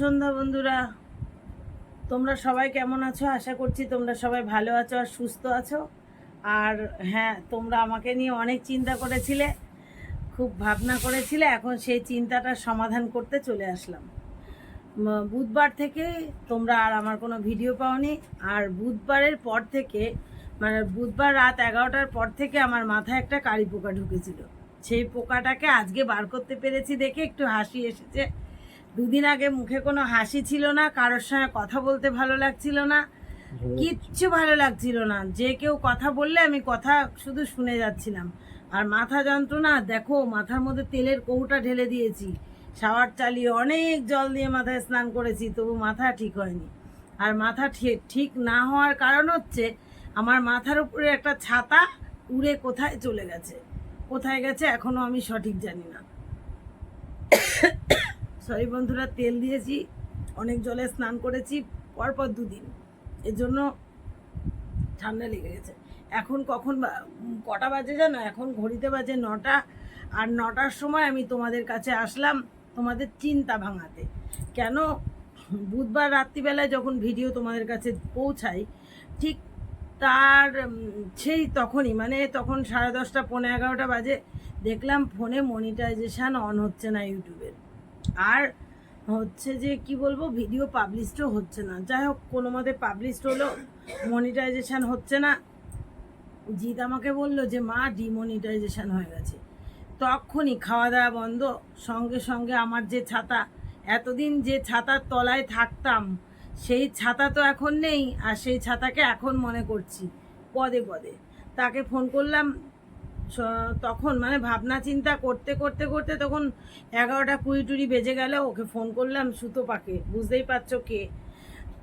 সন্ধ্যা বন্ধুরা। তোমরা সবাই কেমন আছো? আশা করছি তোমরা সবাই ভালো আছো আর সুস্থ আছো। আর হ্যাঁ তোমরা আমাকে নিয়ে অনেক চিন্তা করেছিলে, খুব ভাবনা করেছিলে। এখন সেই চিন্তাটার সমাধান করতে চলে আসলাম। বুধবার থেকে তোমরা আর আমার কোনো ভিডিও পাওনি। আর বুধবারের পর থেকে মানে বুধবার রাত এগারোটার পর থেকে আমার মাথায় একটা কারি পোকা ঢুকেছিল। সেই পোকাটাকে আজকে বার করতে পেরেছি দেখে একটু হাসি এসেছে। দুদিন আগে মুখে কোনো হাসি ছিল না কারোর সঙ্গে কথা বলতে ভালো লাগছিল না কিচ্ছু ভালো লাগছিল না। যে কেউ কথা বললে আমি কথা শুধু শুনে যাচ্ছিলাম। আর মাথা যন্ত্রণা দেখো মাথার মধ্যে তেলের কৌটা ঢেলে দিয়েছি। শাওয়ার চালিয়ে অনেক জল দিয়ে মাথায় স্নান করেছি তবু মাথা ঠিক হয়নি। আর মাথা ঠিক না হওয়ার কারণ হচ্ছে আমার মাথার উপরে একটা ছাতা উড়ে কোথায় চলে গেছে? কোথায় গেছে এখনও আমি সঠিক জানি না। সরি বন্ধুরা, তেল দিয়েছি, অনেক জলে স্নান করেছি, পরপর দুদিন। এর জন্য ঠান্ডা লেগে গেছে। এখন কখন কটা বাজে জানো? এখন ঘড়িতে বাজে নটা, আর নটার সময় আমি তোমাদের কাছে আসলাম তোমাদের চিন্তা ভাঙাতে। কেন? বুধবার রাত্রিবেলায় যখন ভিডিও তোমাদের কাছে পৌঁছাই, ঠিক তার সেই তখনই মানে তখন সাড়ে দশটা পনেরো এগারোটা বাজে, দেখলাম ফোনে মনিটাইজেশান অন হচ্ছে না ইউটিউবের আর হচ্ছে যে কি বলব ভিডিও পাবলিশডও হচ্ছে না। যাই হোক কোনো মতে পাবলিশড হলো মনিটাইজেশান হচ্ছে না। জিৎ আমাকে বলল যে, মা ডিমনিটাইজেশান হয়ে গেছে। তখনই খাওয়া দাওয়া বন্ধ। সঙ্গে সঙ্গে আমার যে ছাতা, এতদিন যে ছাতার তলায় থাকতাম, সেই ছাতা তো এখন নেই, আর সেই ছাতাকে এখন মনে করছি, পদে পদে। তাকে ফোন করলাম তখন মানে ভাবনা চিন্তা করতে করতে করতে তখন এগারোটা কুড়ি টুড়ি বেজে গেল ওকে ফোন করলাম সুতো পাকে। বুঝতেই পারছ কে?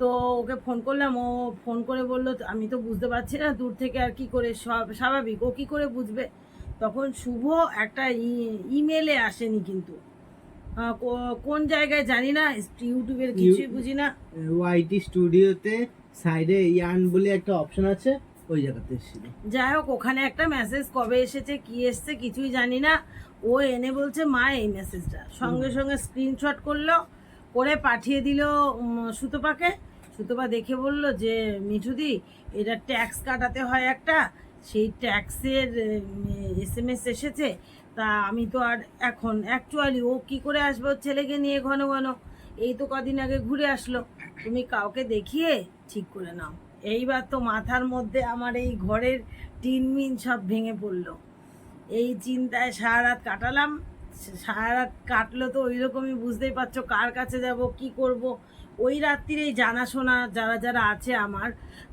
তো ওকে ফোন করলাম ও ফোন করে বলল আমি তো বুঝতে পারছি না দূর থেকে আর কি করে সব স্বাভাবিক ও কি করে বুঝবে? তখন শুভ একটা ইমেলে আসেনি কিন্তু। কোন জায়গায় জানি না ইউটিউবের কিছুই বুঝি না। ওয়াইটি স্টুডিওতে সাইডে ইয়ান বলে একটা অপশন আছে। ওই জায়গাতে এসেছিল। যাই হোক ওখানে একটা মেসেজ কবে এসেছে কি এসছে কিছুই জানি না। ও এনে বলছে মা এই মেসেজটা সঙ্গে সঙ্গে স্ক্রিনশট করল করে পাঠিয়ে দিল সুতোপাকে। সুতোপা দেখে বলল যে মিঠুদি এটা ট্যাক্স কাটাতে হয় একটা। সেই ট্যাক্সের এস এম এস এসেছে। তা আমি তো আর এখন অ্যাকচুয়ালি ও কি করে আসবে? ওর ছেলেকে নিয়ে ঘন ঘন। এই তো কদিন আগে ঘুরে আসলো। তুমি কাউকে দেখিয়ে ঠিক করে নাও। এইবার তো মাথার মধ্যে আমার এই ঘরের টিনমিন সব ভেঙে পড়ল। এই চিন্তায় সারা রাত কাটালাম সারা রাত কাটলো তো ওই রকমই বুঝতেই পারছ কার কাছে যাব, কি করব। ওই রাত্রিরেই জানাশোনা যারা যারা আছে আমার,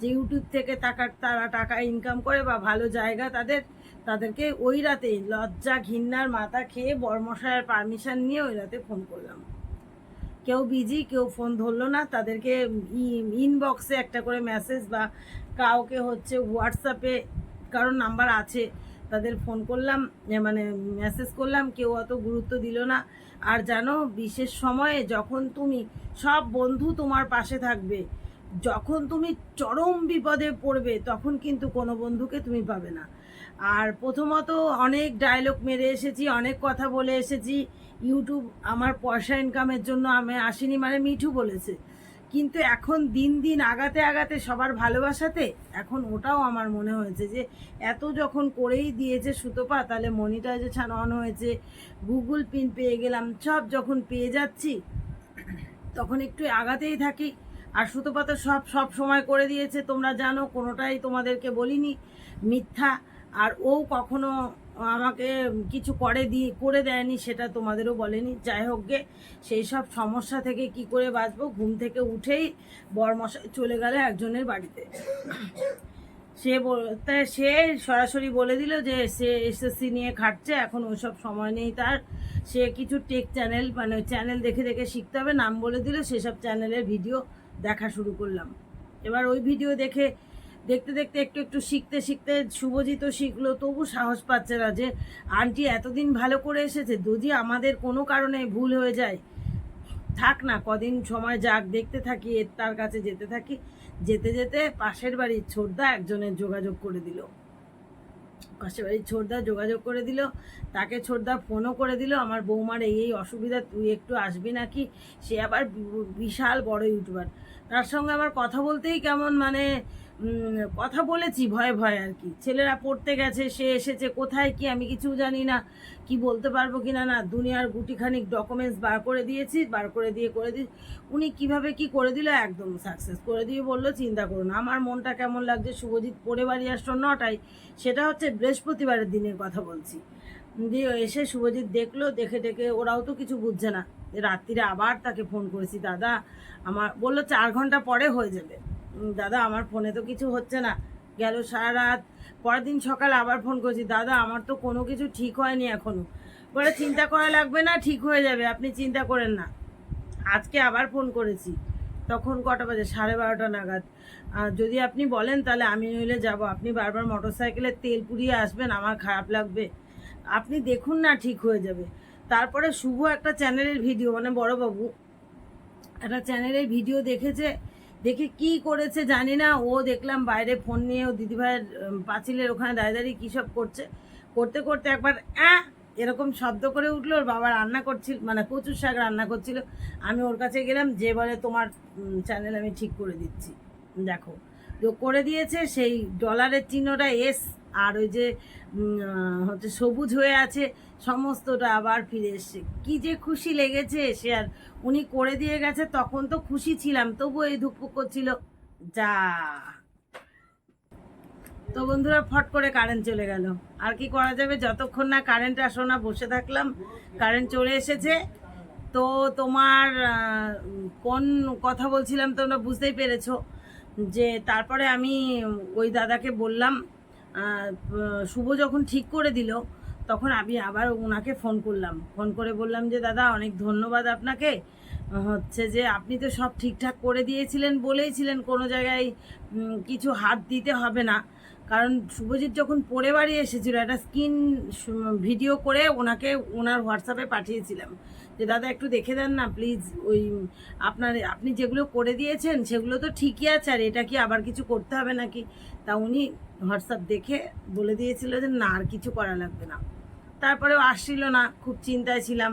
যে ইউটিউব থেকে টাকা, তারা টাকা ইনকাম করে বা ভালো জায়গা তাদের, তাদেরকে ওই রাতে লজ্জা ঘিন্নার মাথা খেয়ে বর্মশায়ের পারমিশন নিয়ে ওই রাতে ফোন করলাম। কেউ বিজি, কেউ ফোন ধরলো না। তাদেরকে ইনবক্সে একটা করে মেসেজ বা কাউকে হচ্ছে হোয়াটসঅ্যাপে কারোর নাম্বার আছে, তাদের ফোন করলাম মানে মেসেজ করলাম, কেউ অত গুরুত্ব দিল না। আর জানো, বিশেষ সময়ে যখন তুমি সব বন্ধু তোমার পাশে থাকবে, যখন তুমি চরম বিপদে পড়বে, তখন কিন্তু কোনো বন্ধুকে তুমি পাবে না। আর প্রথমত অনেক ডায়লগ মেরে এসেছি, অনেক কথা বলে এসেছি। ইউটিউব আমার পয়সা ইনকামের জন্য আমি আসিনি মানে মিঠু বলেছে। কিন্তু এখন দিন দিন আগাতে আগাতে সবার ভালোবাসাতে এখন ওটাও আমার মনে হয়েছে যে, এত যখন করেই দিয়েছে সুতোপা, তাহলে মনিটাইজেশন অন হয়েছে গুগল পিন পেয়ে গেলাম, সব যখন পেয়ে যাচ্ছি, তখন একটু আগাতেই থাকি। আর সুতোপা তো সব সব সময় করে দিয়েছে, তোমরা জানো, কোনোটাই তোমাদেরকে বলিনি, মিথ্যা। আর ও কখনো আমাকে কিছু করে দিয়ে করে দেয়নি, সেটা তোমাদেরও বলেনি। যাই হোক গে, সেই সব সমস্যা থেকে কি করে বাঁচবো? ঘুম থেকে উঠেই বরমশাই চলে গেল একজনের বাড়িতে। সে বল- তা সে সরাসরি বলে দিল যে, সে এসএসসি নিয়ে খাটছে, এখন ওইসব সময় নেই তার। সে কিছু টেক চ্যানেল মানে চ্যানেল দেখে দেখে শিখতে হবে, নাম বলে দিল, সেসব চ্যানেলের ভিডিও দেখা শুরু করলাম। এবার ওই ভিডিও দেখে দেখতে দেখতে একটু একটু শিখতে শিখতে শুভজিৎও শিখলো, তবু সাহস পাচ্ছে না যে, আন্টি এতদিন ভালো করে এসেছে, যদি আমাদের কোনো কারণে ভুল হয়ে যায়, থাক না, কদিন সময় যাক, দেখতে থাকি এর তার কাছে যেতে থাকি। যেতে যেতে পাশের বাড়ির ছোটদা একজনের যোগাযোগ করে দিল। পাশের বাড়ির ছোটদা যোগাযোগ করে দিল, তাকে ছোটদা ফোনও করে দিল, আমার বৌমার এই এই অসুবিধা, তুই একটু আসবি নাকি? সে আবার বিশাল বড় ইউটিউবার। তার সঙ্গে আমার কথা বলতেই কেমন মানে কথা বলেছি ভয়ে ভয়ে আর কি। ছেলেরা পড়তে গেছে, সে এসেছে, কোথায় কি আমি কিছু জানি না, কি বলতে পারব কি না না দুনিয়ার গুটিখানিক ডকুমেন্টস বার করে দিয়েছি, বার করে দিয়ে, করে দিই উনি কীভাবে কি করে দিল একদম সাকসেস করে দিয়ে বলল, চিন্তা করুন, আমার মনটা কেমন লাগছে, শুভজিৎ পড়ে বাড়ি আসলো নটায়, সেটা হচ্ছে বৃহস্পতিবারের দিনের কথা বলছি। দিয়ে এসে শুভজিৎ দেখল, দেখে দেখে ওরাও তো কিছু বুঝছে না। রাত্রিরে আবার তাকে ফোন করেছি, দাদা, আমার, বলল, চার ঘণ্টা পরে হয়ে যাবে। দাদা, আমার ফোনে তো কিছু হচ্ছে না। গেল সারা রাত পরের দিন সকালে আবার ফোন করেছি, দাদা, আমার তো কোনো কিছু ঠিক হয়নি এখনও। বলে, চিন্তা করা লাগবে না, ঠিক হয়ে যাবে, আপনি চিন্তা করেন না। আজকে আবার ফোন করেছি। তখন কটা বাজে? সাড়ে বারোটা নাগাদ। আর যদি আপনি বলেন, তাহলে আমি নইলে যাব। আপনি বারবার মোটর সাইকেলে তেল পুড়িয়ে আসবেন, আমার খারাপ লাগবে। আপনি দেখুন না, ঠিক হয়ে যাবে। তারপরে শুভ একটা চ্যানেলের ভিডিও মানে বড়বাবু, একটা চ্যানেলের ভিডিও দেখেছে। দেখে কি করেছে জানি না। ও দেখলাম বাইরে ফোন নিয়ে ও দিদিভাইয়ের পাঁচিলের ওখানে দাঁড়িয়ে দাঁড়িয়ে কী সব করছে। করতে করতে একবার, অ্যাঁ, এরকম শব্দ করে উঠল। ওর বাবা রান্না করছিল মানে কচুর শাক রান্না করছিল। আমি ওর কাছে গেলাম, যে বলে তোমার চ্যানেল আমি ঠিক করে দিচ্ছি। দেখো তো করে দিয়েছে, সেই ডলারের চিহ্নটা এস আর ওই যে হচ্ছে সবুজ হয়ে আছে, সমস্তটা আবার ফিরে এসছে। কি যে খুশি লেগেছে সে আর উনি করে দিয়ে গেছে, তখন তো খুশি ছিলাম তবু এই ধুকপুক করছিল। যা। তো বন্ধুরা, ফট করে কারেন্ট চলে গেল। আর কি করা যাবে, যতক্ষণ না কারেন্ট আসো না, বসে থাকলাম কারেন্ট চলে এসেছে। তো তোমার কোন কথা বলছিলাম তোমরা বুঝতেই পেরেছ যে, তারপরে আমি ওই দাদাকে বললাম শুভ যখন ঠিক করে দিল, তখন আমি আবার ওনাকে ফোন করলাম। ফোন করে বললাম যে, দাদা, অনেক ধন্যবাদ আপনাকে। হচ্ছে যে, আপনি তো সব ঠিকঠাক করে দিয়েছিলেন, বলেইছিলেন কোনো জায়গায় কিছু হাত দিতে হবে না। কারণ শুভজিৎ যখন পড়ে বাড়ি এসেছিল, একটা স্ক্রিন ভিডিও করে ওনাকে, ওনার হোয়াটসঅ্যাপে পাঠিয়েছিলাম। যে, দাদা, একটু দেখে দেন না প্লিজ ওই, আপনার, আপনি যেগুলো করে দিয়েছেন, সেগুলো তো ঠিকই আছে, আর এটা কি আবার কিছু করতে হবে নাকি? তা উনি হোয়াটসঅ্যাপ দেখে বলে দিয়েছিল যে না, আর কিছু করা লাগবে না। তারপরেও আসছিল না, খুব চিন্তায় ছিলাম।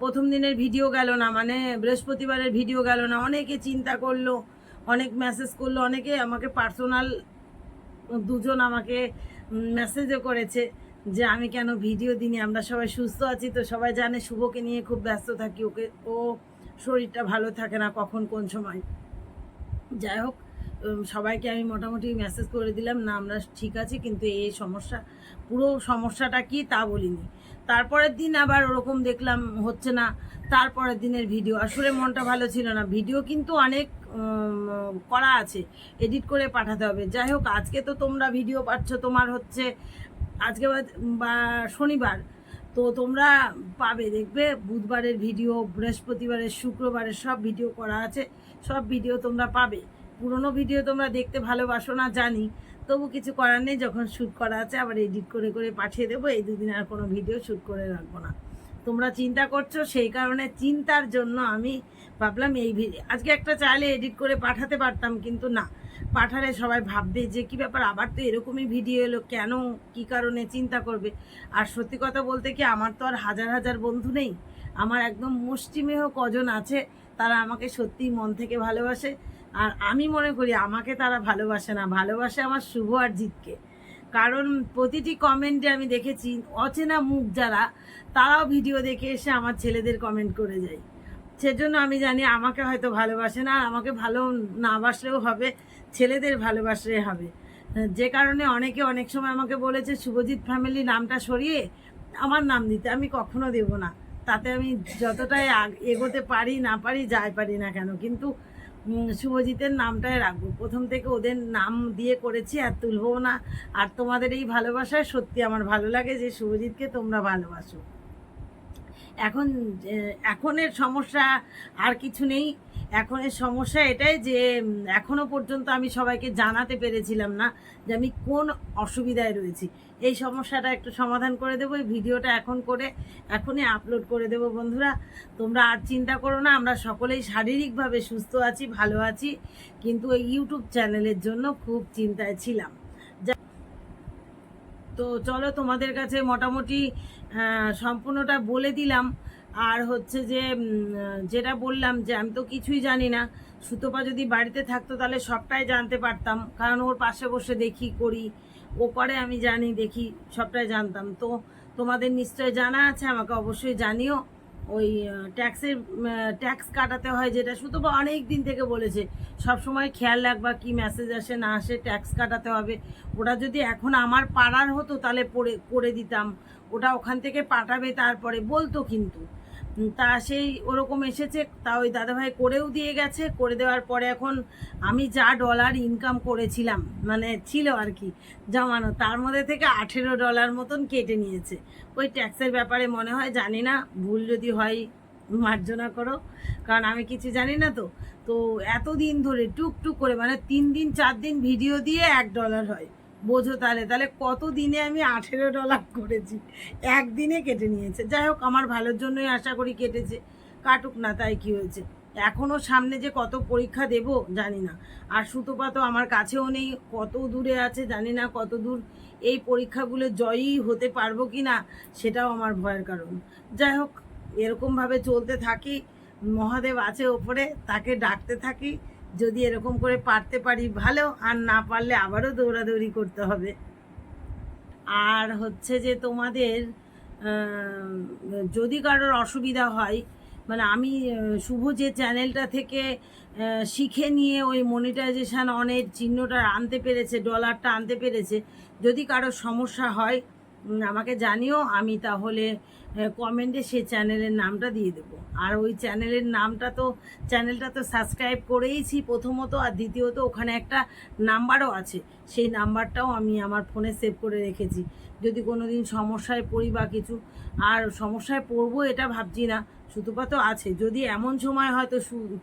প্রথম দিনের ভিডিও গেল না মানে বৃহস্পতিবারের ভিডিও গেল না। অনেকে চিন্তা করল, অনেক মেসেজ করল, অনেকে আমাকে পার্সোনাল দুজন আমাকে মেসেজও করেছে যে, আমি কেন ভিডিও দিইনি? আমরা সবাই সুস্থ আছি তো, সবাই জানে শুভকে নিয়ে খুব ব্যস্ত থাকি। ওকে, ও শরীরটা ভালো থাকে না কখন, কোন সময়। যাই হোক সবাইকে আমি মোটামুটি মেসেজ করে দিলাম, না, আমরা ঠিক আছি, কিন্তু এই সমস্যা, পুরো সমস্যাটা কি তা বলিনি। তারপরের দিন আবার ওরকম দেখলাম হচ্ছে না, তারপরের দিনের ভিডিও আসলে মনটা ভালো ছিল না। ভিডিও কিন্তু অনেক করা আছে এডিট করে পাঠাতে হবে। যাই হোক, আজকে তো তোমরা ভিডিও পাচ্ছ, তোমার হচ্ছে, আজকে বা- শনিবার, তো তোমরা পাবে। দেখবে, বুধবারের ভিডিও বৃহস্পতিবারের, শুক্রবারের সব ভিডিও করা আছে, সব ভিডিও তোমরা পাবে। পুরনো ভিডিও তোমরা দেখতে ভালোবাসো না, জানি। তবু কিছু করার নেই, যখন শ্যুট করা আছে, আবার এডিট করে করে পাঠিয়ে দেবো। এই দুদিন আর কোনো ভিডিও শ্যুট করে রাখব না। তোমরা চিন্তা করছ, সেই কারণে চিন্তার জন্য আমি ভাবলাম এই আজকে একটা চাইলে এডিট করে পাঠাতে পারতাম, কিন্তু না। পাঠালে সবাই ভাববে যে, কি ব্যাপার, আবার তো এরকমই ভিডিও এলো, কেন? কি কারণে চিন্তা করবে? আর সত্যি কথা বলতে কি, আমার তো আর হাজার হাজার বন্ধু নেই। আমার একদম মুষ্টিমেহ কজন আছে, তারা আমাকে সত্যি মন থেকে ভালোবাসে। আর আমি মনে করি আমাকে তারা ভালোবাসে না, ভালোবাসে আমার শুভ আর জিতকে। কারণ প্রতিটি কমেন্টে আমি দেখেছি, অচেনা মুখ যারা, তারাও ভিডিও দেখে এসে আমার ছেলেদের কমেন্ট করে যায়। সেজন্য আমি জানি আমাকে হয়তো ভালোবাসে না, আর আমাকে ভালো না বাসলেও হবে, ছেলেদের ভালোবাসলে হবে। যে কারণে অনেকে অনেক সময় আমাকে বলেছে, শুভজিৎ ফ্যামিলি নামটা সরিয়ে আমার নাম দিতে, আমি কখনো দেব না। তাতে আমি যতটাই এগোতে পারি, না পারি, যাই পারি না কেন? কিন্তু শুভজিতের নামটাই রাখব। প্রথম থেকে ওদের নাম দিয়ে করেছি, আর তুলবো না। আর তোমাদের এই ভালোবাসায় সত্যি আমার ভালো লাগে যে, শুভজিৎকে তোমরা ভালোবাসো। এখন এখনের সমস্যা আর কিছু নেই। এখনের সমস্যা এটাই যে উম, এখনও পর্যন্ত আমি সবাইকে জানাতে পেরেছিলাম না যে আমি কোন অসুবিধায় রয়েছি। এই সমস্যাটা একটু সমাধান করে দেবো এই ভিডিওটা এখন করে এখনই আপলোড করে দেবো বন্ধুরা। তোমরা আর চিন্তা করো না আমরা সকলেই শারীরিকভাবে সুস্থ আছি ভালো আছি কিন্তু এই ইউটিউব চ্যানেলের জন্য খুব চিন্তায় ছিলাম। তো চলো তোমাদের কাছে মোটামুটি সম্পূর্ণটা বলে দিলাম। আর হচ্ছে যে যেটা বললাম যে, আমি তো কিছুই জানি না। সুতপা যদি বাড়িতে থাকতো তাহলে সবটাই জানতে পারতাম। কারণ ওর পাশে বসে দেখি, করি। ও করে, আমি জানি, দেখি, সবটাই জানতাম। তো তোমাদের নিশ্চয় জানা আছে, আমাকে অবশ্যই জানিও। ওই ট্যাক্সের ট্যাক্স কাটাতে হয় যেটা, শুধু বা অনেক দিন থেকে বলেছে। সব সময় খেয়াল রাখবা কি মেসেজ আসে, না আসে ট্যাক্স কাটাতে হবে। ওটা যদি এখন আমার পাড়ার হতো, তাহলে পড়ে করে দিতাম। ওটা ওখান থেকে পাঠাবে তারপরে, বলতো কিন্তু। তা সেই ওরকম এসেছে, তা ওই দাদাভাই করেও দিয়ে গেছে, করে দেওয়ার পরে এখন আমি যা ডলার ইনকাম করেছিলাম মানে ছিল আর কি, জমানো, তার মধ্যে থেকে আঠেরো ডলার মতন কেটে নিয়েছে। ওই ট্যাক্সের ব্যাপারে মনে হয় জানি না, ভুল যদি হয় মার্জনা করো, কারণ আমি কিছু জানি না তো তো এতদিন ধরে টুকটুক করে মানে তিন দিন, চার দিন ভিডিও দিয়ে এক ডলার হয়। বোঝো তাহলে। তাহলে কত দিনে আমি আঠেরো ডলার করেছি? একদিনে কেটে নিয়েছে। যাই হোক, আমার ভালোর জন্যই আশা করি কেটেছে। কাটুক না, তাই কি হয়েছে? এখনও সামনে যে কত পরীক্ষা দেব, জানি না। আর সুতপা তো আমার কাছেও নেই। কত দূরে আছে, জানি না কত দূর এই পরীক্ষাগুলো জয়ী হতে পারব কি না, সেটাও আমার ভয়ের কারণ। যাই হোক, এরকমভাবে চলতে থাকি। মহাদেব আছে ওপরে, তাকে ডাকতে থাকি। যদি এরকম করে পারতে পারি ভালো, আর না পারলে আবারও দৌড়াদৌড়ি করতে হবে। আর হচ্ছে যে তোমাদের যদি কারোর অসুবিধা হয় মানে আমি শুভ যে চ্যানেলটা থেকে শিখে নিয়ে ওই মনিটাইজেশন অনের চিহ্নটা আনতে পেরেছে ডলারটা আনতে পেরেছে, যদি কারোর সমস্যা হয় আমাকে জানিও, আমি তাহলে কমেন্টে সেই চ্যানেলের নামটা দিয়ে দেবো। আর ওই চ্যানেলের নামটা তো, চ্যানেলটা তো সাবস্ক্রাইব করেইছি প্রথমত, আর দ্বিতীয়ত ওখানে একটা নাম্বারও আছে। সেই নাম্বারটাও আমি আমার ফোনে সেভ করে রেখেছি। যদি কোনো দিন সমস্যায় পড়ি বা কিছু, আর সমস্যায় পড়ব এটা ভাবছি না, সুতপা তো আছে। যদি এমন সময় হয়তো সু-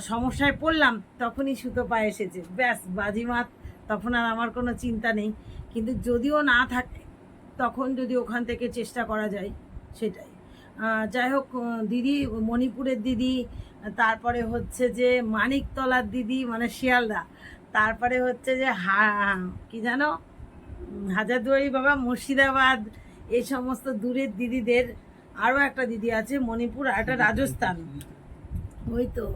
সমস্যায় পড়লাম, তখনই সুতপা এসেছে। ব্যাস, বাজিমাত, তখন আর আমার কোনো চিন্তা নেই। কিন্তু যদিও না থাকে তখন যদি ওখান থেকে চেষ্টা করা যায় সেটাই। যাই হোক দিদি মণিপুরের দিদি তারপরে হচ্ছে যে মানিকতলার দিদি মানে শিয়ালদা। তারপরে হচ্ছে যে হা কি জানো হাজারদুয়ারি বাবা মুর্শিদাবাদ এই সমস্ত দূরের দিদিদের আরও একটা দিদি আছে মণিপুর আর একটা রাজস্থান। ওই তো।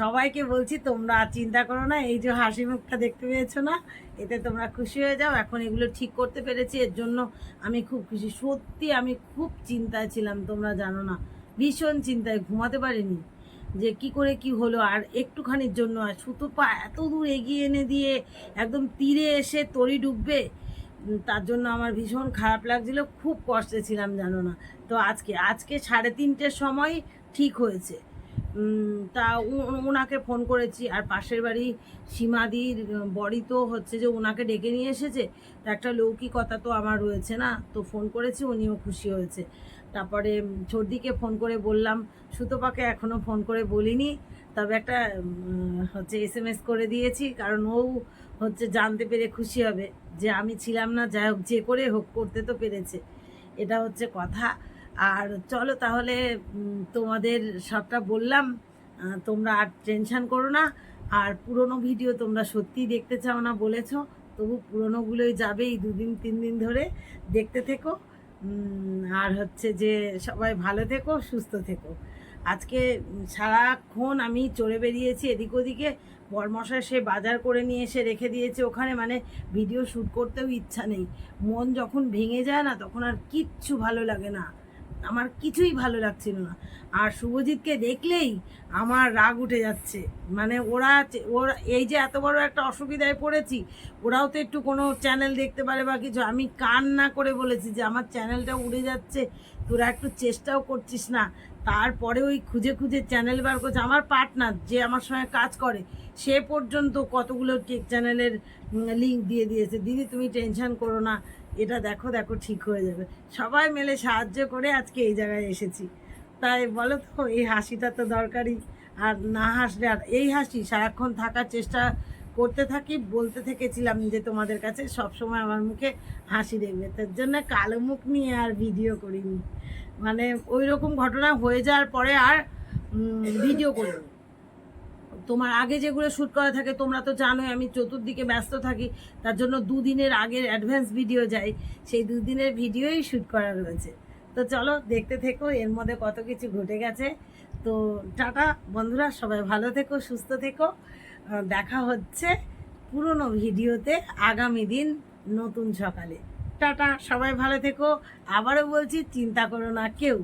সবাইকে বলছি, তোমরা আর চিন্তা করো না, এই যে হাসি মুখটা দেখতে পেয়েছ না, এতে তোমরা খুশি হয়ে যাও। এখন এগুলো ঠিক করতে পেরেছি, এর জন্য আমি খুব খুশি। সত্যি আমি খুব চিন্তায় ছিলাম, তোমরা জানো না। ভীষণ চিন্তায়, ঘুমাতে পারিনি যে কি করে কি হলো। আর একটুখানির জন্য, আর সুতোপা এত দূর এগিয়ে এনে দিয়ে একদম তীরে এসে তরি ডুববে তার জন্য আমার ভীষণ খারাপ লাগছিল। খুব কষ্টে ছিলাম, জানো না। তো আজকে আজকে সাড়ে তিনটের সময় ঠিক হয়েছে। তা ওনাকে ফোন করেছি। আর পাশের বাড়ি সীমাদির বড়ি তো হচ্ছে যে ওনাকে ডেকে নিয়ে এসেছে। তা একটা লৌকিকতা তো আমার রয়েছে না? তো ফোন করেছি, উনিও খুশি হয়েছে। তারপরে সর্দিকে ফোন করে বললাম, সুতোপাকে এখনও ফোন করে বলিনি। তবে একটা হচ্ছে এস এম এস করে দিয়েছি, কারণ ও হচ্ছে জানতে পেরে খুশি হবে। যে আমি ছিলাম না, যাই হোক, যে করে হোক, করতে তো পেরেছে। এটা হচ্ছে কথা। আর চলো তাহলে তোমাদের সবটা বললাম। তোমরা আর টেনশান করো না। আর পুরনো ভিডিও তোমরা সত্যিই দেখতে চাও না বলেছ, তবু পুরনোগুলোই যাবে এই দুদিন, তিন দিন ধরে দেখতে থেকো। আর হচ্ছে যে সবাই ভালো থেকো, সুস্থ থেকো। আজকে সারাক্ষণ আমি চড়ে বেরিয়েছি এদিক ওদিকে। বরমশাই সে বাজার করে নিয়ে এসে রেখে দিয়েছে ওখানে মানে ভিডিও শ্যুট করতেও ইচ্ছা নেই। মন যখন ভেঙে যায় না, তখন আর কিচ্ছু ভালো লাগে না। আমার কিছুই ভালো লাগছিল না। আর শুভজিৎকে দেখলেই আমার রাগ উঠে যাচ্ছে। মানে ওরা ওরা, এই যে এত বড় একটা অসুবিধায় পড়েছি, ওরাও তো একটু কোনো চ্যানেল দেখতে পারে বা কিছু। আমি কান না করে বলেছি যে আমার চ্যানেলটা উড়ে যাচ্ছে। তোরা একটু চেষ্টাও করছিস না। তারপরে ওই খুঁজে খুঁজে চ্যানেল বার করছে। আমার পার্টনার যে আমার সঙ্গে কাজ করে, সে পর্যন্ত কতগুলো টেক চ্যানেলের লিঙ্ক দিয়ে দিয়েছে। দিদি, তুমি টেনশন করো না। এটা দেখো দেখো, ঠিক হয়ে যাবে। সবাই মিলে সাহায্য করে আজকে এই জায়গায় এসেছি। তাই বলো তো, এই হাসিটা তো দরকারি আর না হাসলে আর এই হাসি, সারাক্ষণ থাকার চেষ্টা করতে থাকি, বলতে থেকেছিলাম যে তোমাদের কাছে সব সময় আমার মুখে হাসি দেখবে তার জন্য কালো মুখ নিয়ে আর ভিডিও করিনি। মানে ওই রকম ঘটনা হয়ে যাওয়ার পরে আর ভিডিও করিনি। তোমার আগে যেগুলো শ্যুট করা থাকে, তোমরা তো জানোই আমি চতুর্দিকে ব্যস্ত থাকি। তার জন্য দুদিনের আগের অ্যাডভান্স ভিডিও যাই, সেই দুদিনের ভিডিওই শ্যুট করা রয়েছে। তো চলো, দেখতে থেকো, এর মধ্যে কত কিছু ঘটে গেছে। তো টাটা, বন্ধুরা, সবাই ভালো থেকো, সুস্থ থেকো। দেখা হচ্ছে পুরনো ভিডিওতে আগামী দিন নতুন সকালে। টাটা, সবাই ভালো থেকো। আবারও বলছি, চিন্তা করো না কেউ।